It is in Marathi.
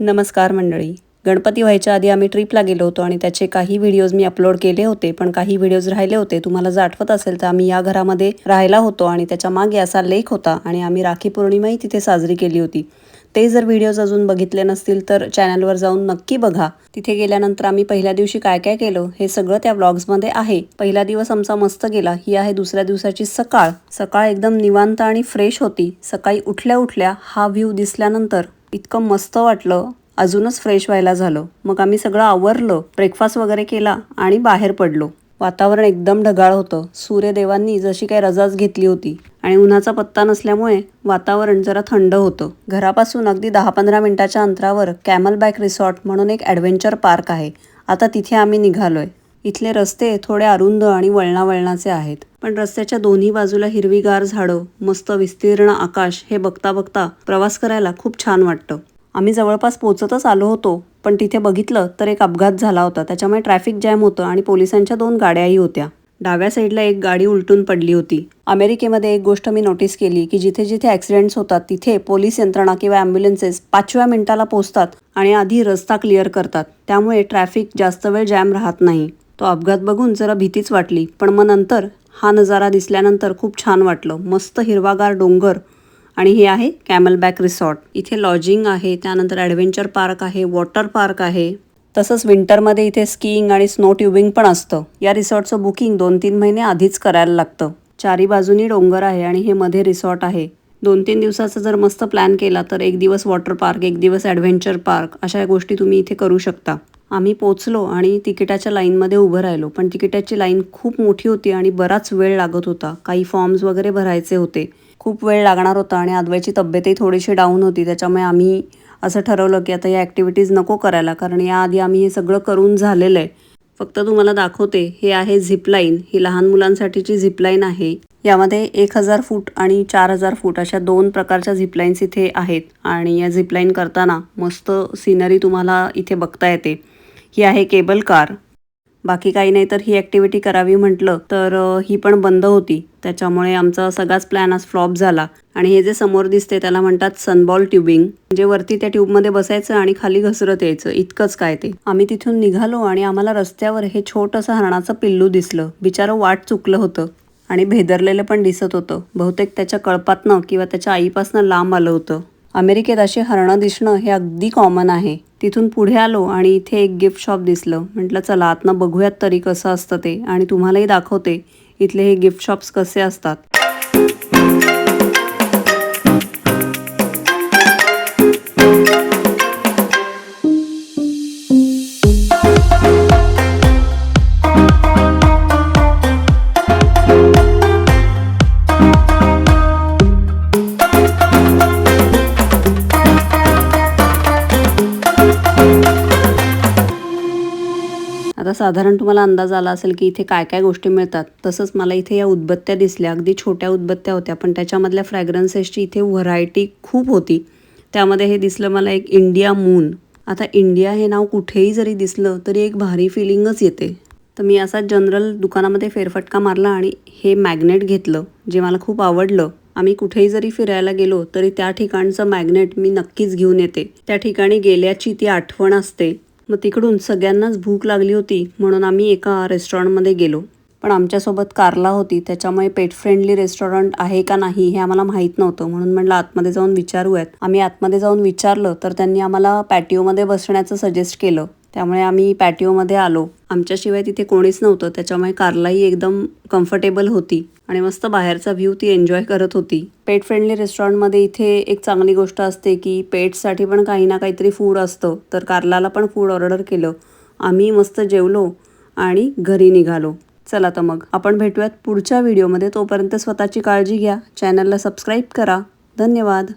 नमस्कार मंडळी. गणपती व्हायच्या आधी आम्ही ट्रिपला गेलो होतो आणि त्याचे काही व्हिडिओज मी अपलोड केले होते पण काही व्हिडिओज राहिले होते. तुम्हाला जर आठवत असेल तर आम्ही या घरामध्ये राहायला होतो आणि त्याच्यामागे असा लेख होता आणि आम्ही राखी पौर्णिमाही तिथे साजरी केली होती. ते जर व्हिडिओज अजून बघितले नसतील तर चॅनलवर जाऊन नक्की बघा. तिथे गेल्यानंतर आम्ही पहिल्या दिवशी काय काय केलं हे सगळं त्या ब्लॉग्समध्ये आहे. पहिला दिवस आमचा मस्त गेला. ही आहे दुसऱ्या दिवसाची सकाळ. सकाळ एकदम निवांत आणि फ्रेश होती. सकाळी उठल्या उठल्या हा व्ह्यू दिसल्यानंतर इतकं मस्त वाटलं. अजूनच फ्रेश व्हायला झालं. मग आम्ही सगळं आवरलं ब्रेकफास्ट वगैरे केला आणि बाहेर पडलो. वातावरण एकदम ढगाळ होतं. सूर्यदेवांनी जशी काही रजाच घेतली होती. आणि उन्हाचा पत्ता नसल्यामुळे वातावरण जरा थंड होतं. घरापासून अगदी दहा पंधरा मिनिटाच्या अंतरावर कॅमल बॅक रिसॉर्ट म्हणून एक ॲडव्हेंचर पार्क आहे. आता तिथे आम्ही निघालोय. इथले रस्ते थोडे अरुंद आणि वळणावळणाचे आहेत. पण रस्त्याच्या दोन्ही बाजूला हिरवीगार झाडं मस्त विस्तीर्ण आकाश हे बघता बघता प्रवास करायला खूप छान वाटतं. आम्ही जवळपास पोचतच आलो होतो पण तिथे बघितलं तर एक अपघात झाला होता. त्याच्यामुळे ट्रॅफिक जॅम होतं आणि पोलिसांच्या दोन गाड्याही होत्या. डाव्या साईडला एक गाडी उलटून पडली होती. अमेरिकेमध्ये एक गोष्ट मी नोटीस केली की जिथे जिथे ॲक्सिडेंट्स होतात तिथे पोलीस यंत्रणा किंवा ॲम्ब्युलन्सेस पाचव्या मिनिटाला पोहोचतात आणि आधी रस्ता क्लिअर करतात. त्यामुळे ट्रॅफिक जास्त वेळ जॅम राहत नाही. तो अपघात बघून जरा भीतीच वाटली पण मग नंतर हा नजारा दिसल्यानंतर खूप छान वाटलं. मस्त हिरवागार डोंगर. आणि हे आहे कॅमलबॅक रिसॉर्ट इथे लॉजिंग आहे त्यानंतर ॲडव्हेंचर पार्क आहे वॉटर पार्क आहे. तसंच विंटरमध्ये इथे स्कीइंग आणि स्नो ट्युबिंग पण असतं. या रिसॉर्टचं बुकिंग दोन तीन महिने आधीच करायला लागतं. चारी बाजूनी डोंगर आहे आणि हे मध्ये रिसॉर्ट आहे. दोन तीन दिवसाचा जर मस्त प्लॅन केला तर एक दिवस वॉटर पार्क एक दिवस ॲडव्हेंचर पार्क अशा गोष्टी तुम्ही इथे करू शकता. आम्ही पोचलो आणि तिकिटाच्या लाईनमध्ये उभं राहिलो. पण तिकिटाची लाईन खूप मोठी होती आणि बराच वेळ लागत होता. काही फॉर्म्स वगैरे भरायचे होते. खूप वेळ लागणार होता आणि आदव्याची तब्येतही थोडीशी डाऊन होती. त्याच्यामुळे आम्ही असं ठरवलं की आता या ॲक्टिव्हिटीज नको करायला कारण याआधी आम्ही हे सगळं करून झालेलं आहे. फक्त तुम्हाला दाखवते हे आहे झिपलाईन ही लहान मुलांसाठीची झिपलाईन आहे. यामध्ये एक हजार फूट आणि चार हजार फूट अशा दोन प्रकारच्या झिपलाईन्स इथे आहेत. आणि या झिपलाईन करताना मस्त सिनरी तुम्हाला इथे बघता येते. ही आहे केबल कार. बाकी काही नाही तर ही ॲक्टिव्हिटी करावी म्हटलं तर ही पण बंद होती. त्याच्यामुळे आमचा सगळाच प्लॅन आज फ्लॉप झाला. आणि हे जे समोर दिसते त्याला म्हणतात सनबॉल ट्युबिंग म्हणजे वरती त्या ट्यूबमध्ये बसायचं आणि खाली घसरत यायचं. इतकंच काय ते. आम्ही तिथून निघालो आणि आम्हाला रस्त्यावर हे छोटंसं हरणाचं पिल्लू दिसलं. बिचारं वाट चुकलं होतं. आणि भेदरलेलं पण दिसत होतं. बहुतेक त्याच्या कळपातनं किंवा त्याच्या आईपासनं लांब आलं होतं. अमेरिकेत अशी हरणं दिसणं हे अगदी कॉमन आहे. तिथून पुढे आलो आणि इथे एक गिफ्ट शॉप दिसलं. म्हटलं चला आतनं बघूयात तरी कसं असतं ते आणि तुम्हालाही दाखवते. इथले हे गिफ्ट शॉप्स कसे असतात. आता साधारण तुम्हाला अंदाज आला असेल की इथे काय काय गोष्टी मिळतात. तसंच मला इथे या उदबत्त्या दिसल्या. अगदी छोट्या उदबत्त्या होत्या पण त्याच्यामधल्या फ्रॅग्रन्सेसची इथे व्हरायटी खूप होती. त्यामध्ये हे दिसलं मला एक इंडिया मून. आता इंडिया हे नाव कुठेही जरी दिसलं तरी एक भारी फिलिंगच येते. तर मी असा जनरल दुकानामध्ये फेरफटका मारला आणि हे मॅग्नेट घेतलं जे मला खूप आवडलं. आम्ही कुठेही जरी फिरायला गेलो तरी त्या ठिकाणचं मॅग्नेट मी नक्कीच घेऊन येते. त्या ठिकाणी गेल्याची ती आठवण असते. मग तिकडून सगळ्यांनाच भूक लागली होती म्हणून आम्ही एका रेस्टॉरंटमध्ये गेलो. पण आमच्यासोबत कारला होती त्याच्यामुळे पेट फ्रेंडली रेस्टॉरंट आहे का नाही हे आम्हाला माहीत नव्हतं म्हणून म्हटलं आतमध्ये जाऊन विचारूयात. आम्ही आतमध्ये जाऊन विचारलं तर त्यांनी आम्हाला पॅटिओमध्ये बसण्याचं सजेस्ट केलं. त्यामुळे आम्ही पॅटिओमध्ये आलो. आमच्याशिवाय तिथे कोणीच नव्हतं. त्याच्यामुळे कारलाही एकदम कम्फर्टेबल होती आणि मस्त बाहेरचा व्ह्यू ती एन्जॉय करत होती. पेट फ्रेंडली रेस्टॉरंटमध्ये इथे एक चांगली गोष्ट असते की पेट्ससाठी पण काही ना काहीतरी फूड असतं. तर कारलाला पण फूड ऑर्डर केलं. आम्ही मस्त जेवलो आणि घरी निघालो. चला तर मग. आपण भेटूयात पुढच्या व्हिडिओमध्ये तोपर्यंत स्वतःची काळजी घ्या. चॅनलला सबस्क्राईब करा. धन्यवाद.